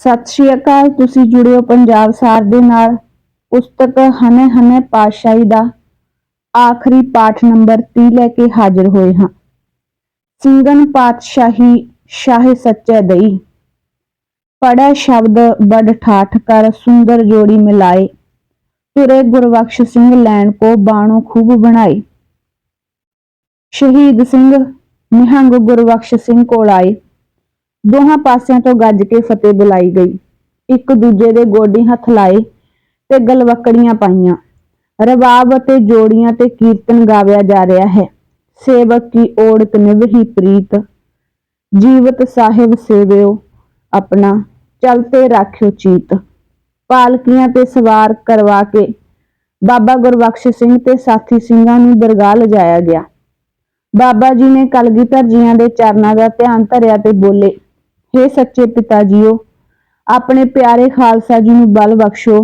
ਸਤਿ ਸ਼੍ਰੀ ਅਕਾਲ, ਤੁਸੀਂ ਜੁੜੇ ਹੋ ਪੰਜਾਬ ਸਾਰ ਦੇ ਨਾਲ ਪੁਸਤਕ ਹਨੇ ਹਨੇ ਪਾਤਸ਼ਾਹੀ ਦਾ ਆਖਰੀ ਪਾਠ ਨੰਬਰ 30 ਲੈ ਕੇ ਹਾਜ਼ਰ ਹੋਏ ਹਾਂ। ਸਿੰਘਨ ਪਾਤਸ਼ਾਹੀ ਸ਼ਾਹ ਸੱਚੇ ਦਈ। ਪੜਾ ਸ਼ਬਦ ਬੜ ਠਾਠ ਕਰ ਸੁੰਦਰ ਜੋੜੀ ਮਿਲਾਏ। ਤੁਰੇ ਗੁਰਬਖਸ਼ ਸਿੰਘ ਲੈਣ ਕੋ ਬਾਣੋ ਖੂਬ ਬਣਾਏ। ਸ਼ਹੀਦ ਸਿੰਘ ਨਿਹੰਗ ਗੁਰਬਖਸ਼ ਸਿੰਘ ਕੋਲ ਆਏ। ਦੋਹਾਂ ਪਾਸਿਆਂ ਤੋਂ ਗੱਜ ਕੇ ਫਤਿਹ ਬੁਲਾਈ ਗਈ। ਇੱਕ ਦੂਜੇ ਦੇ ਗੋਡੇ ਹੱਥ ਲਾਏ ਤੇ ਗਲਵਕੜੀਆਂ ਪਾਈਆਂ। ਰਬਾਬ ਅਤੇ ਜੋੜੀਆਂ ਤੇ ਕੀਰਤਨ ਗਾਵਿਆ ਜਾ ਰਿਹਾ ਹੈ। ਸੇਵਕ ਕੀ ਓੜਕ ਨਿਭਹੀ ਪ੍ਰੀਤ। ਜੀਵਤ ਸਾਹਿਬ ਸੇਵਿਓ ਆਪਣਾ ਚਲਤੇ ਰਾਖਿਓ ਚੀਤ। ਪਾਲਕੀਆਂ ਤੇ ਸਵਾਰ ਕਰਵਾ ਕੇ ਬਾਬਾ ਗੁਰਬਖਸ਼ ਸਿੰਘ ਤੇ ਸਾਥੀ ਸਿੰਘਾਂ ਨੂੰ ਦਰਗਾਹ ਲਿਜਾਇਆ ਗਿਆ। ਬਾਬਾ ਜੀ ਨੇ ਕਲਗੀਧਰ ਜੀਆਂ ਦੇ ਚਰਨਾਂ ਦਾ ਧਿਆਨ ਧਰਿਆ ਤੇ ਬੋਲੇ ਹੇ ਸੱਚੇ ਪਿਤਾ ਜੀਓ, ਆਪਣੇ ਪਿਆਰੇ ਖਾਲਸਾ ਜੀ ਨੂੰ ਬਲ ਬਖਸ਼ੋ,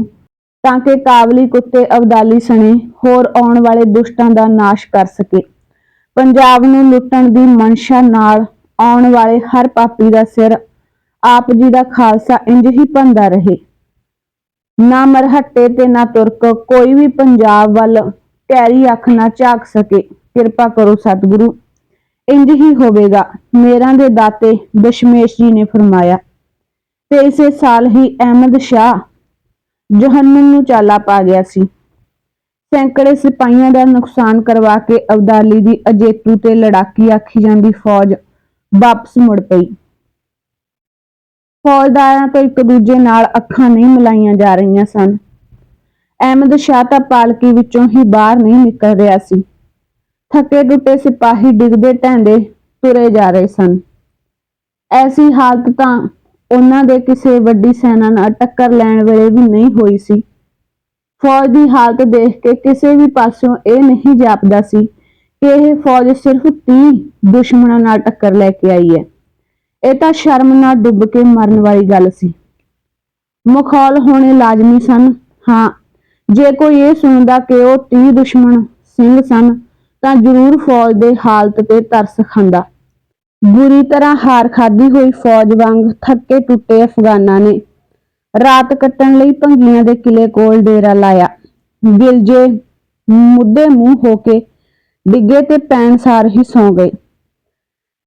ਤਾਂ ਕਿ ਕਾਬਲੀ ਕੁੱਤੇ ਅਬਦਾਲੀ ਸਣੇ ਹੋਰ ਆਉਣ ਵਾਲੇ ਦੁਸ਼ਟਾਂ ਦਾ ਨਾਸ਼ ਕਰ ਸਕੇ। ਪੰਜਾਬ ਨੂੰ ਲੁੱਟਣ ਦੀ ਮਨਸ਼ਾ ਨਾਲ ਆਉਣ ਵਾਲੇ ਹਰ ਪਾਪੀ ਦਾ ਸਿਰ ਆਪ ਜੀ ਦਾ ਖਾਲਸਾ ਇੰਜ ਹੀ ਭੰਦਾ ਰਹੇ। ਨਾ ਮਰਹੱਟੇ ਤੇ ਨਾ ਤੁਰਕ ਕੋਈ ਵੀ ਪੰਜਾਬ ਵੱਲ ਕੈਰੀ ਅੱਖ ਨਾ ਝਾਕ ਸਕੇ। ਕਿਰਪਾ ਕਰੋ ਸਤਿਗੁਰੂ। ਇੰਜ ਹੀ ਹੋਵੇਗਾ। ਮੇਰਾਂ ਦੇ ਦਾਤੇ ਦਸ਼ਮੇਸ਼ ਜੀ ਨੇ ਫਰਮਾਇਆ। ਤੇ ਇਸੇ ਸਾਲ ਹੀ ਅਹਿਮਦ ਸ਼ਾਹ ਜਹੰਨਮ ਨੂੰ ਚਾਲਾ ਪਾ ਗਿਆ ਸੀ। ਸੈਂਕੜੇ ਸਿਪਾਹੀਆਂ ਦਾ ਨੁਕਸਾਨ ਕਰਵਾ ਕੇ ਅਬਦਾਲੀ ਦੀ ਅਜੇਤੂ ਤੇ ਲੜਾਕੀ ਆਖੀ ਜਾਂਦੀ ਫੌਜ ਵਾਪਸ ਮੁੜ ਪਈ। ਫੌਜਦਾਰਾਂ ਤੋਂ ਇੱਕ ਦੂਜੇ ਨਾਲ ਅੱਖਾਂ ਨਹੀਂ ਮਿਲਾਈਆਂ ਜਾ ਰਹੀਆਂ ਸਨ। ਅਹਿਮਦ ਸ਼ਾਹ ਤਾਂ ਪਾਲਕੀ ਵਿੱਚੋਂ ਹੀ ਬਾਹਰ ਨਹੀਂ ਨਿਕਲ ਰਿਹਾ ਸੀ। ਥੱਕੇ ਟੁੱਟੇ ਸਿਪਾਹੀ ਡਿੱਗਦੇ ਢਹਿੰਦੇ ਤੁਰੇ ਜਾ ਰਹੇ ਸਨ। ਐਸੀ ਹਾਲਤ ਤਾਂ ਉਹਨਾਂ ਦੇ ਕਿਸੇ ਵੱਡੀ ਸੈਨਾ ਨਾਲ ਟੱਕਰ ਲੈਣ ਵੇਲੇ ਵੀ ਨਹੀਂ ਹੋਈ ਸੀ। ਫੌਜ ਦੀ ਹਾਲਤ ਦੇਖ ਕੇ ਕਿਸੇ ਵੀ ਪਾਸਿਓਂ ਇਹ ਨਹੀਂ ਜਾਪਦਾ ਸੀ ਕਿ ਇਹ ਫੌਜ ਸਿਰਫ 30 ਦੁਸ਼ਮਣਾਂ ਨਾਲ ਟੱਕਰ ਲੈ ਕੇ ਆਈ ਹੈ। ਇਹ ਤਾਂ ਸ਼ਰਮ ਨਾਲ ਡੁੱਬ ਕੇ ਮਰਨ ਵਾਲੀ ਗੱਲ ਸੀ। ਮਖੌਲ ਹੋਣੇ ਲਾਜ਼ਮੀ ਸਨ। ਹਾਂ, ਜੇ ਕੋਈ ਇਹ ਸੁਣਦਾ ਕਿ ਉਹ 30 ਦੁਸ਼ਮਣ ਸਿੰਘ ਸਨ ਤਾਂ ਜ਼ਰੂਰ ਫੌਜ ਦੇ ਹਾਲਤ ਤੇ ਤਰਸ ਖਾਂਦਾ। ਬੁਰੀ ਤਰ੍ਹਾਂ ਹਾਰ ਖਾਦੀ ਹੋਈ ਫੌਜ ਵਾਂਗ ਥੱਕੇ ਟੁੱਟੇ ਅਫਗਾਨਾਂ ਨੇ ਰਾਤ ਕੱਟਣ ਲਈ ਭੰਗੀਆਂ ਦੇ ਕਿਲੇ ਕੋਲ ਡੇਰਾ ਲਾਇਆ। ਗਿਲਜੇ ਮੁੱਦੇ ਮੂੰਹ ਹੋ ਕੇ ਡਿੱਗੇ ਤੇ ਪੈਣ ਸਾਰ ਹੀ ਸੌ ਗਏ।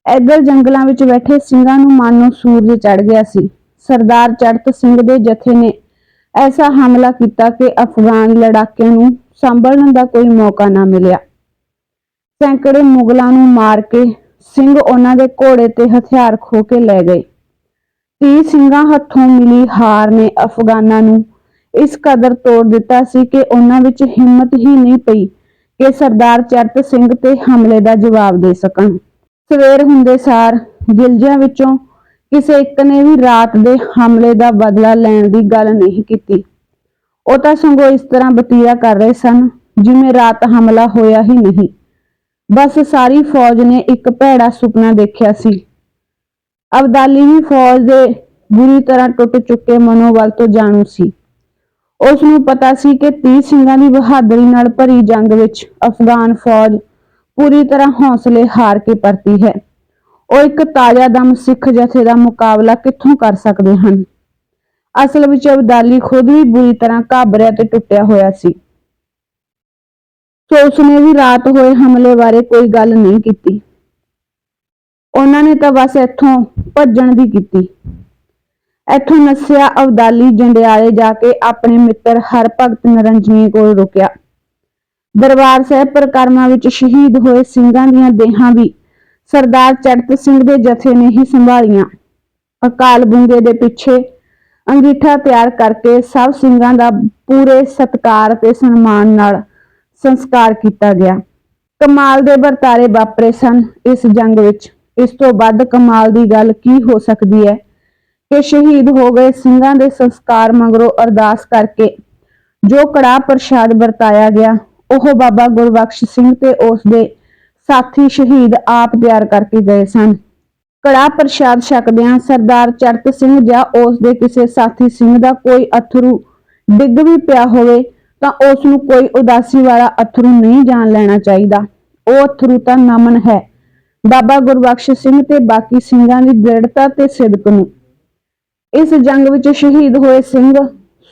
ਇੱਧਰ ਜੰਗਲਾਂ ਵਿੱਚ ਬੈਠੇ ਸਿੰਘਾਂ ਨੂੰ ਮਾਨੋ ਸੂਰਜ ਚੜ ਗਿਆ ਸੀ। ਸਰਦਾਰ ਚੜਤ ਸਿੰਘ ਦੇ ਜਥੇ ਨੇ ਐਸਾ ਹਮਲਾ ਕੀਤਾ ਕਿ ਅਫਗਾਨ ਲੜਾਕਿਆਂ ਨੂੰ ਸੰਭਲਣ ਦਾ ਕੋਈ ਮੌਕਾ ਨਾ ਮਿਲਿਆ। ਸੈਂਕੜੇ ਮੁਗਲਾਂ ਨੂੰ ਮਾਰ ਕੇ ਸਿੰਘ ਉਹਨਾਂ ਦੇ ਘੋੜੇ ਤੇ ਹਥਿਆਰ ਖੋ ਕੇ ਲੈ ਗਏ। ਤੀਹ ਸਿੰਘਾਂ ਹੱਥੋਂ ਮਿਲੀ ਹਾਰ ਨੇ ਅਫਗਾਨਾਂ ਨੂੰ। ਇਸ ਕਦਰ ਤੋੜ ਦਿੱਤਾ ਸੀ ਕਿ ਉਹਨਾਂ ਵਿੱਚ ਹਿੰਮਤ ਹੀ ਨਹੀਂ ਪਈ ਕਿ ਸਰਦਾਰ ਚਰਤ ਸਿੰਘ ਤੇ ਹਮਲੇ ਦਾ ਜਵਾਬ ਦੇ ਸਕਣ। ਸਵੇਰ ਹੁੰਦੇ ਸਾਰ ਗਿਲਜਿਆਂ ਵਿੱਚੋਂ ਕਿਸੇ ਇੱਕ ਨੇ ਵੀ ਰਾਤ ਦੇ ਹਮਲੇ ਦਾ ਬਦਲਾ ਲੈਣ ਦੀ ਗੱਲ ਨਹੀਂ ਕੀਤੀ। ਉਹ ਤਾਂ ਸੰਗੋ ਇਸ ਤਰ੍ਹਾਂ ਬਤੀਰਾ ਕਰ ਰਹੇ ਸਨ ਜਿਵੇਂ ਰਾਤ ਹਮਲਾ ਹੋਇਆ ਹੀ ਨਹੀਂ। ਬਸ ਸਾਰੀ ਫੌਜ ਨੇ ਇੱਕ ਭੈੜਾ ਸੁਪਨਾ ਦੇਖਿਆ ਸੀ। ਅਬਦਾਲੀ ਵੀ ਫੌਜ ਦੇ ਬੁਰੀ ਤਰ੍ਹਾਂ ਟੁੱਟ ਚੁੱਕੇ ਮਨੋਬਲ ਤੋਂ ਜਾਣੂ ਸੀ। ਉਸ ਨੂੰ ਪਤਾ ਸੀ ਕਿ 30 ਸਿੰਘਾਂ ਦੀ ਬਹਾਦਰੀ ਨਾਲ ਭਰੀ ਜੰਗ ਵਿੱਚ ਅਫਗਾਨ ਫੌਜ ਪੂਰੀ ਤਰ੍ਹਾਂ ਹੌਸਲੇ ਹਾਰ ਕੇ ਪਰਤੀ ਹੈ। ਉਹ ਇੱਕ ਤਾਜ਼ਾ ਦਮ ਸਿੱਖ ਜਥੇ ਦਾ ਮੁਕਾਬਲਾ ਕਿੱਥੋਂ ਕਰ ਸਕਦੇ ਹਨ? ਅਸਲ ਵਿੱਚ ਅਬਦਾਲੀ ਖੁਦ ਵੀ ਬੁਰੀ ਤਰ੍ਹਾਂ ਘਾਬਰਿਆ ਤੇ ਟੁੱਟਿਆ ਹੋਇਆ ਸੀ। ਸੋ ਉਸਨੇ ਵੀ ਰਾਤ ਹੋਏ ਹਮਲੇ ਬਾਰੇ ਕੋਈ ਗੱਲ ਨਹੀਂ ਕੀਤੀ। ਉਹਨਾਂ ਨੇ ਤਾਂ ਬਸ ਇੱਥੋਂ ਭੱਜਣ ਦੀ ਕੀਤੀ। ਇੱਥੋਂ ਨਸਿਆ ਅਵਦਾਲੀ ਜੰਡਿਆਲੇ ਜਾ ਕੇ ਆਪਣੇ ਮਿੱਤਰ ਹਰਭਗਤ ਨਰੰਜਨੀ ਕੋਲ ਰੁਕਿਆ। ਦਰਬਾਰ ਸਾਹਿਬ ਪ੍ਰਕਰਮਾਂ ਵਿੱਚ ਸ਼ਹੀਦ ਹੋਏ ਸਿੰਘਾਂ ਦੀਆਂ ਦੇਹਾਂ ਵੀ ਸਰਦਾਰ ਚੜਤ ਸਿੰਘ ਦੇ ਜਥੇ ਨੇ ਹੀ ਸੰਭਾਲੀਆਂ। ਅਕਾਲ ਬੁੰਗੇ ਦੇ ਪਿੱਛੇ ਅੰਗੀਠਾ ਤਿਆਰ ਕਰਕੇ ਸਭ ਸਿੰਘਾਂ ਦਾ ਪੂਰੇ ਸਤਕਾਰ ਤੇ ਸਨਮਾਨ ਨਾਲ ਸੰਸਕਾਰ ਕੀਤਾ ਗਿਆ। ਕਮਾਲ ਦੇ ਵਰਤਾਰੇ ਵਾਪਰੇ ਸਨ ਇਸ ਜੰਗ ਵਿੱਚ। ਇਸ ਤੋਂ ਵੱਧ ਕਮਾਲ ਦੀ ਗੱਲ ਕੀ ਹੋ ਸਕਦੀ ਹੈ? ਕਿ ਸ਼ਹੀਦ ਹੋ ਗਏ ਸਿੰਘਾਂ ਦੇ ਸੰਸਕਾਰ ਮਗਰੋਂ ਅਰਦਾਸ ਕਰਕੇ ਜੋ ਕੜਾ ਪ੍ਰਸ਼ਾਦ ਵਰਤਾਇਆ ਗਿਆ, ਉਹ ਬਾਬਾ ਗੁਰਬਖਸ਼ ਸਿੰਘ ਤੇ ਉਸ ਦੇ ਸਾਥੀ ਸ਼ਹੀਦ ਆਪ ਤਿਆਰ ਕਰਕੇ ਗਏ ਸਨ। ਕੜਾ ਪ੍ਰਸ਼ਾਦ ਛਕਦਿਆਂ ਸਰਦਾਰ ਚਰਤ ਸਿੰਘ ਜਾਂ ਉਸ ਦੇ ਕਿਸੇ ਸਾਥੀ ਸਿੰਘ ਦਾ ਕੋਈ ਅਥਰੂ ਡਿੱਗ ਵੀ ਪਿਆ ਹੋਵੇ ਤਾਂ ਉਸ ਨੂੰ ਕੋਈ ਉਦਾਸੀ ਵਾਲਾ ਅਥਰੂ ਨਹੀਂ ਜਾਣ ਲੈਣਾ ਚਾਹੀਦਾ। ਉਹ ਅਥਰੂ ਤਾਂ ਨਮਨ ਹੈ। ਬਾਬਾ ਗੁਰਬਖਸ਼ ਸਿੰਘ ਤੇ ਬਾਕੀ ਸਿੰਘਾਂ ਦੀ ਦ੍ਰਿੜਤਾ ਤੇ ਸਿਦਕ ਨੂੰ। ਇਸ ਜੰਗ ਵਿੱਚ ਸ਼ਹੀਦ ਹੋਏ ਸਿੰਘ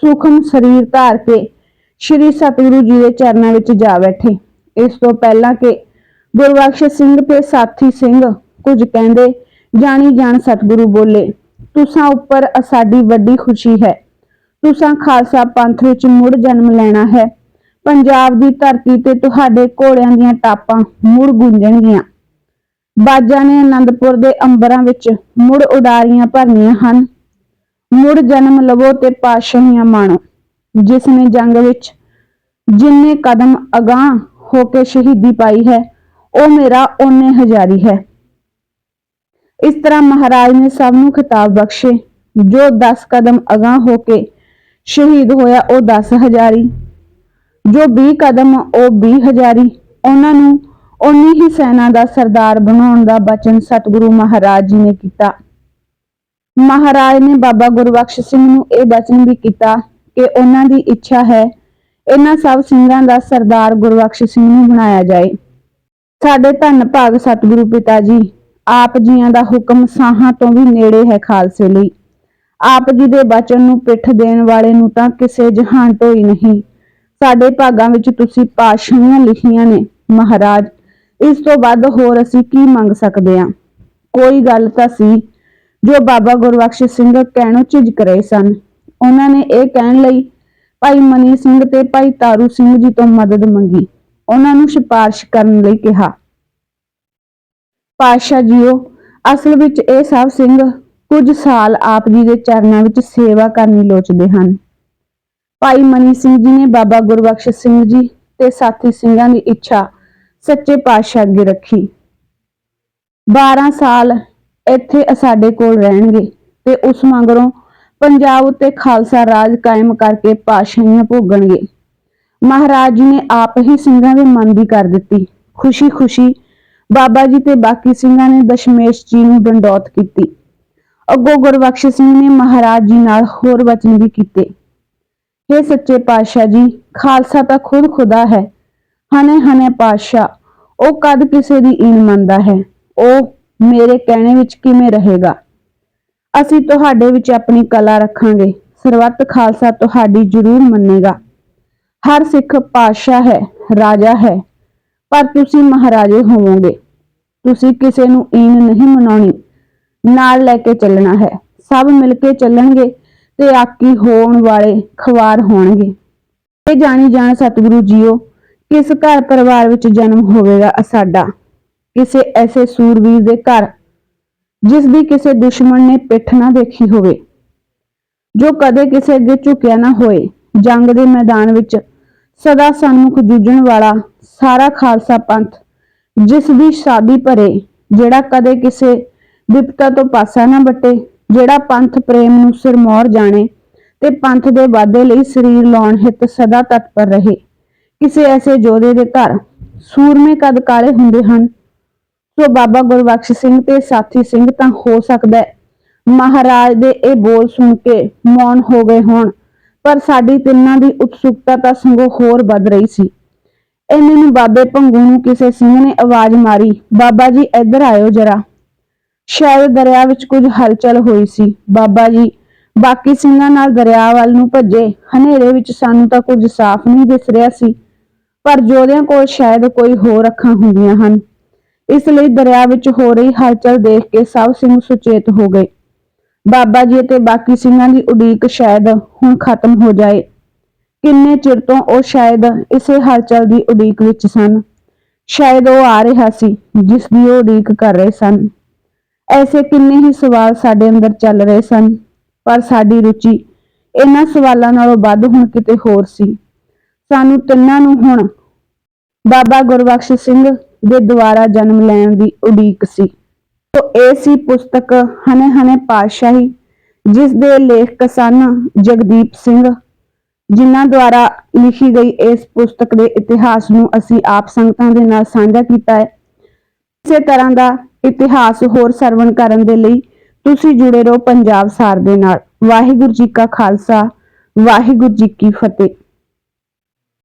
ਸੂਖਮ ਸਰੀਰ ਧਾਰ ਕੇ ਸ਼੍ਰੀ ਸਤਿਗੁਰੂ ਜੀ ਦੇ ਚਰਨਾਂ ਵਿੱਚ ਜਾ ਬੈਠੇ। ਇਸ ਤੋਂ ਪਹਿਲਾਂ ਕਿ ਗੁਰਬਖਸ਼ ਸਿੰਘ ਤੇ ਸਾਥੀ ਸਿੰਘ ਕੁਝ ਕਹਿੰਦੇ ਜਾਣੀ ਜਾਣ ਸਤਿਗੁਰੂ ਬੋਲੇ, ਤੁਸਾਂ ਉੱਪਰ ਸਾਡੀ ਵੱਡੀ ਖੁਸ਼ੀ ਹੈ। ਤੁਸਾਂ ਖਾਲਸਾ ਪੰਥ ਵਿੱਚ ਮੁੜ ਜਨਮ ਲੈਣਾ ਹੈ। ਪੰਜਾਬ ਦੀ ਧਰਤੀ ਤੇ ਤੁਹਾਡੇ ਘੋੜਿਆਂ ਦੀਆਂ ਟਾਪਾਂ ਮੁੜ ਗੂੰਜਣਗੀਆਂ। ਬਾਜਾਂ ਨੇ ਆਨੰਦਪੁਰ ਦੇ ਅੰਬਰਾਂ ਵਿੱਚ ਮੁੜ ਉਡਾਰੀਆਂ ਭਰਨੀਆਂ ਹਨ। ਮੁੜ ਜਨਮ ਲਵੋ ਤੇ ਪਾਸ਼ਾਹੀਆਂ ਮਾਣੋ। ਜਿਸ ਨੇ ਜੰਗ ਵਿੱਚ ਜਿੰਨੇ ਕਦਮ ਅਗਾਹ ਹੋ ਕੇ ਸ਼ਹੀਦੀ ਪਾਈ ਹੈ, ਉਹ ਮੇਰਾ ਓਨੇ ਹਜ਼ਾਰੀ ਹੈ। ਇਸ ਤਰ੍ਹਾਂ ਮਹਾਰਾਜ ਨੇ ਸਭ ਨੂੰ ਖਿਤਾਬ ਬਖਸ਼ੇ। ਜੋ 10 ਕਦਮ ਅਗਾਹ ਹੋ ਕੇ ਸ਼ਹੀਦ ਹੋਇਆ ਉਹ 10 ਹਜ਼ਾਰੀ। ਜੋ 20 ਕਦਮ ਉਹ 20 ਹਜ਼ਾਰੀ। ਉਹਨਾਂ ਨੂੰ ਉਨੀ ਹੀ ਸੈਨਾ ਦਾ ਸਰਦਾਰ ਬਣਾਉਣ ਦਾ ਬਚਨ ਸਤਿਗੁਰੂ ਮਹਾਰਾਜ ਜੀ ਨੇ ਕੀਤਾ। ਮਹਾਰਾਜ ਨੇ ਬਾਬਾ ਗੁਰਬਖਸ਼ ਸਿੰਘ ਨੂੰ ਇਹ ਬਚਨ ਵੀ ਕੀਤਾ ਕਿ ਉਹਨਾਂ ਦੀ ਇੱਛਾ ਹੈ ਇਹਨਾਂ ਸਭ ਸਿੰਘਾਂ ਦਾ ਸਰਦਾਰ ਗੁਰਬਖਸ਼ ਸਿੰਘ ਨੂੰ ਬਣਾਇਆ ਜਾਏ। ਸਾਡੇ ਧੰਨ ਭਾਗ ਸਤਿਗੁਰੂ ਪਿਤਾ ਜੀ, ਆਪ ਜੀਆਂ ਦਾ ਹੁਕਮ ਸਾਹਾਂ ਤੋਂ ਵੀ ਨੇੜੇ ਹੈ ਖਾਲਸੇ ਲਈ। ਆਪ ਜੀ ਦੇ ਬਚਨ ਨੂੰ ਪਿੱਠ ਦੇਣ ਵਾਲੇ ਨੂੰ ਤਾਂ ਕਿਸੇ ਜਹਾਨ ਢੋਈ ਨਹੀਂ। ਸਾਡੇ ਭਾਗਾਂ ਵਿੱਚ ਤੁਸੀਂ ਪਾਸ਼ਾਹੀਆਂ ਲਿਖੀਆਂ ਨੇ, ਮਹਾਰਾਜ। ਇਸ ਤੋਂ ਵੱਧ ਹੋਰ ਅਸੀਂ ਕੀ ਮੰਗ ਸਕਦੇ ਹਾਂ? ਕੋਈ ਗੱਲ ਤਾਂ ਸੀ, ਜੋ ਬਾਬਾ ਗੁਰਬਖਸ਼ ਸਿੰਘ ਕਹਿਣੋਂ ਝਿਜਕ ਰਹੇ ਸਨ। ਉਹਨਾਂ ਨੇ ਇਹ ਕਹਿਣ ਲਈ, ਭਾਈ ਮਨੀ ਸਿੰਘ ਤੇ ਭਾਈ ਤਾਰੂ ਸਿੰਘ ਜੀ ਤੋਂ ਮਦਦ ਮੰਗੀ। ਉਹਨਾਂ ਨੂੰ ਸਿਫਾਰਿਸ਼ ਕਰਨ ਲਈ ਕਿਹਾ। ਪਾਸ਼ਾ ਜੀਓ, ਅਸਲ ਵਿੱਚ ਇਹ ਸਭ ਸਿੰਘ ਕੁਝ ਸਾਲ ਆਪ ਜੀ ਦੇ ਚਰਨਾਂ ਵਿੱਚ ਸੇਵਾ ਕਰਨੀ ਲੋਚਦੇ ਹਨ। ਭਾਈ ਮਨੀ ਸਿੰਘ ਜੀ ਨੇ ਬਾਬਾ ਗੁਰਬਖਸ਼ ਸਿੰਘ ਜੀ ਤੇ ਸਾਥੀ ਸਿੰਘਾਂ ਦੀ ਇੱਛਾ ਸੱਚੇ ਪਾਤਸ਼ਾਹ ਅੱਗੇ ਰੱਖੀ। 12 ਸਾਲ ਇੱਥੇ ਸਾਡੇ ਕੋਲ ਰਹਿਣਗੇ ਤੇ ਉਸ ਮਗਰੋਂ ਪੰਜਾਬ ਉੱਤੇ ਖਾਲਸਾ ਰਾਜ ਕਾਇਮ ਕਰਕੇ ਪਾਸ਼ਾਹੀਆਂ ਭੋਗਣਗੇ। ਮਹਾਰਾਜ ਜੀ ਨੇ ਆਪ ਹੀ ਸਿੰਘਾਂ ਦੇ ਮਨ ਦੀ ਕਰ ਦਿੱਤੀ। ਖੁਸ਼ੀ-ਖੁਸ਼ੀ ਬਾਬਾ ਜੀ ਤੇ ਬਾਕੀ ਸਿੰਘਾਂ ਨੇ ਦਸ਼ਮੇਸ਼ ਜੀ ਨੂੰ ਡੰਡੌਤ ਕੀਤੀ। ਅੱਗੋਂ ਗੁਰਬਖਸ਼ ਸਿੰਘ ਨੇ ਮਹਾਰਾਜ ਜੀ ਨਾਲ ਹੋਰ ਵਚਨ ਵੀ ਕੀਤੇ। हे ਸੱਚੇ ਪਾਤਸ਼ਾਹ ਜੀ, ਖਾਲਸਾ ਤਾਂ ਖੁਦ ਖੁਦਾ ਹੈ। ਹਨੇ ਹਨੇ ਪਾਤਸ਼ਾਹ, ਉਹ ਕਦ ਕਿਸੇ ਦੀ ਈਨ ਮੰਨਦਾ ਹੈ? ਉਹ ਮੇਰੇ ਕਹਿਣੇ ਵਿੱਚ ਕਿਵੇਂ ਰਹੇਗਾ? ਅਸੀਂ ਤੁਹਾਡੇ ਵਿੱਚ ਆਪਣੀ ਕਲਾ ਰੱਖਾਂਗੇ। ਸਰਬੱਤ ਖਾਲਸਾ ਤੁਹਾਡੀ ਜ਼ਰੂਰ ਮੰਨੇਗਾ। ਹਰ ਸਿੱਖ ਪਾਤਸ਼ਾਹ ਹੈ, ਰਾਜਾ ਹੈ, ਪਰ ਤੁਸੀਂ ਮਹਾਰਾਜੇ ਹੋਵੋਗੇ। ਤੁਸੀਂ ਕਿਸੇ ਨੂੰ ਈਨ ਨਹੀਂ ਮਨਾਉਣੀ। ਨਾਲ ਲੈ ਕੇ ਚੱਲਣਾ ਹੈ। ਸਭ ਮਿਲ ਕੇ ਚੱਲਣਗੇ ਤੇ ਆਕੀ ਹੋਣ ਵਾਲੇ ਖਵਾਰ ਹੋਣਗੇ। ਇਹ ਜਾਣੀ ਜਾਣ ਸਤਿਗੁਰੂ ਜੀਓ, ਕਿਸ ਘਰ ਪਰਿਵਾਰ ਵਿੱਚ ਜਨਮ ਹੋਵੇਗਾ ਸਾਡਾ? ਕਿਸੇ ਐਸੇ ਸੂਰਵੀਰ ਦੇ ਘਰ, ਜਿਸ ਦੀ ਕਿਸੇ ਦੁਸ਼ਮਣ ਨੇ ਪਿੱਠ ਨਾ ਦੇਖੀ ਹੋਵੇ। ਜੋ ਕਦੇ ਕਿਸੇ ਅੱਗੇ ਝੁਕਿਆ ਨਾ ਹੋਏ, ਜੰਗ ਦੇ ਮੈਦਾਨ ਵਿੱਚ ਸਦਾ ਸਨਮੁਖ ਜੂਝਣ ਵਾਲਾ ਸਾਰਾ ਖਾਲਸਾ ਪੰਥ, ਜਿਸ ਦੀ ਸ਼ਾਦੀ ਭਰੇ, ਜਿਹੜਾ ਕਦੇ ਕਿਸੇ ਵਿਪਤਾ ਤੋਂ ਪਾਸਾ ਨਾ ਬਟੇ, ਜਿਹੜਾ ਪੰਥ ਪ੍ਰੇਮ ਨੂੰ ਸਿਰਮੌਰ ਜਾਣੇ ਤੇ ਪੰਥ ਦੇ ਵਾਧੇ ਲਈ ਸਰੀਰ ਲਾਉਣ ਹਿੱਤ ਸਦਾ ਤਤਪਰ ਰਹੇ। ਕਿਸੇ ਐਸੇ ਜੋਧੇ ਦੇ ਘਰ ਸੂਰਮੇ ਕਦ ਕਾਲੇ ਹੁੰਦੇ ਹਨ? ਸੋ ਬਾਬਾ ਗੁਰਬਖਸ਼ ਸਿੰਘ ਤੇ ਸਾਥੀ ਸਿੰਘ ਤਾਂ ਹੋ ਸਕਦਾ ਹੈ। ਮਹਾਰਾਜ ਦੇ ਇਹ ਬੋਲ ਸੁਣ ਕੇ ਮੌਨ ਹੋ ਗਏ ਹੋਣ, ਪਰ ਸਾਡੀ ਤਿੰਨਾਂ ਦੀ ਉਤਸੁਕਤਾ ਤਾਂ ਸੰਗੋ ਹੋਰ ਵੱਧ ਰਹੀ ਸੀ। ਇੰਨੇ ਨੂੰ ਬਾਬੇ ਭੰਗੂ ਨੂੰ ਕਿਸੇ ਸਿੰਘ ਨੇ ਆਵਾਜ਼ ਮਾਰੀ, ਬਾਬਾ ਜੀ, ਇੱਧਰ ਆਇਓ ਜਰਾ। ਸ਼ਾਇਦ ਦਰਿਆ ਵਿੱਚ ਕੁਝ ਹਲਚਲ ਹੋਈ ਸੀ। ਬਾਬਾ ਜੀ, ਬਾਕੀ ਸਿੰਘਾਂ ਨਾਲ ਦਰਿਆ ਵੱਲ ਨੂੰ ਭੱਜੇ। ਹਨੇਰੇ ਵਿੱਚ ਸਾਨੂੰ ਤਾਂ ਕੁਝ ਸਾਫ਼ ਨਹੀਂ ਦਿਸ ਰਿਹਾ ਸੀ, ਪਰ ਜੋਧਿਆਂ ਕੋਲ ਸ਼ਾਇਦ ਕੋਈ ਹੋਰ ਅੱਖਾਂ ਹੁੰਦੀਆਂ ਹਨ। ਇਸ ਲਈ ਦਰਿਆ ਵਿੱਚ ਹੋ ਰਹੀ ਹਲਚਲ ਦੇਖ ਕੇ ਸਭ ਸਿੰਘ ਸੁਚੇਤ ਹੋ ਗਏ। ਬਾਬਾ ਜੀ ਅਤੇ ਬਾਕੀ ਸਿੰਘਾਂ ਦੀ ਉਡੀਕ ਸ਼ਾਇਦ ਹੁਣ ਖਤਮ ਹੋ ਜਾਏ। ਕਿੰਨੇ ਚਿਰ ਤੋਂ ਉਹ ਸ਼ਾਇਦ ਇਸੇ ਹਲਚਲ ਦੀ ਉਡੀਕ ਵਿੱਚ ਸਨ। ਸ਼ਾਇਦ ਉਹ ਆ ਰਿਹਾ ਸੀ, ਜਿਸ ਦੀ ਉਹ ਉਡੀਕ ਕਰ ਰਹੇ ਸਨ। ਐਸੇ ਕਿੰਨੇ ਹੀ ਸਵਾਲ ਸਾਡੇ ਅੰਦਰ ਚੱਲ ਰਹੇ ਸਨ, ਪਰ ਸਾਡੀ ਰੁਚੀ ਇਹਨਾਂ ਸਵਾਲਾਂ ਨਾਲੋਂ ਵੱਧ ਹੁਣ ਕਿਤੇ ਹੋਰ ਸੀ। ਸਾਨੂੰ ਤਿੰਨਾਂ ਨੂੰ ਹੁਣ ਬਾਬਾ ਗੁਰਬਖਸ਼ ਸਿੰਘ ਦੇ ਦੁਆਰਾ ਜਨਮ ਲੈਣ ਦੀ ਉਡੀਕ ਸੀ। ਤੋ ਇਹ ਸੀ ਪੁਸਤਕ ਹਨੇ ਹਨੇ ਪਾਤਸ਼ਾਹੀ, ਜਿਸ ਦੇ ਲੇਖਕ ਸਨ ਜਗਦੀਪ ਸਿੰਘ, ਜਿਨ੍ਹਾਂ ਦੁਆਰਾ ਲਿਖੀ ਗਈ ਇਸ ਪੁਸਤਕ ਦੇ ਇਤਿਹਾਸ ਨੂੰ ਅਸੀਂ ਆਪ ਸੰਗਤਾਂ ਦੇ ਨਾਲ ਸਾਂਝਾ ਕੀਤਾ ਹੈ। ਇਸੇ ਤਰ੍ਹਾਂ ਦਾ ਇਤਿਹਾਸ ਹੋਰ ਸਰਵਣ ਕਰਨ ਦੇ ਲਈ ਤੁਸੀਂ ਜੁੜੇ ਰਹੋ ਪੰਜਾਬ ਸਾਰ ਦੇ ਨਾਲ। ਵਾਹਿਗੁਰੂ ਜੀ ਕਾ ਖਾਲਸਾ, ਵਾਹਿਗੁਰੂ ਜੀ ਕੀ ਫਤਿਹ।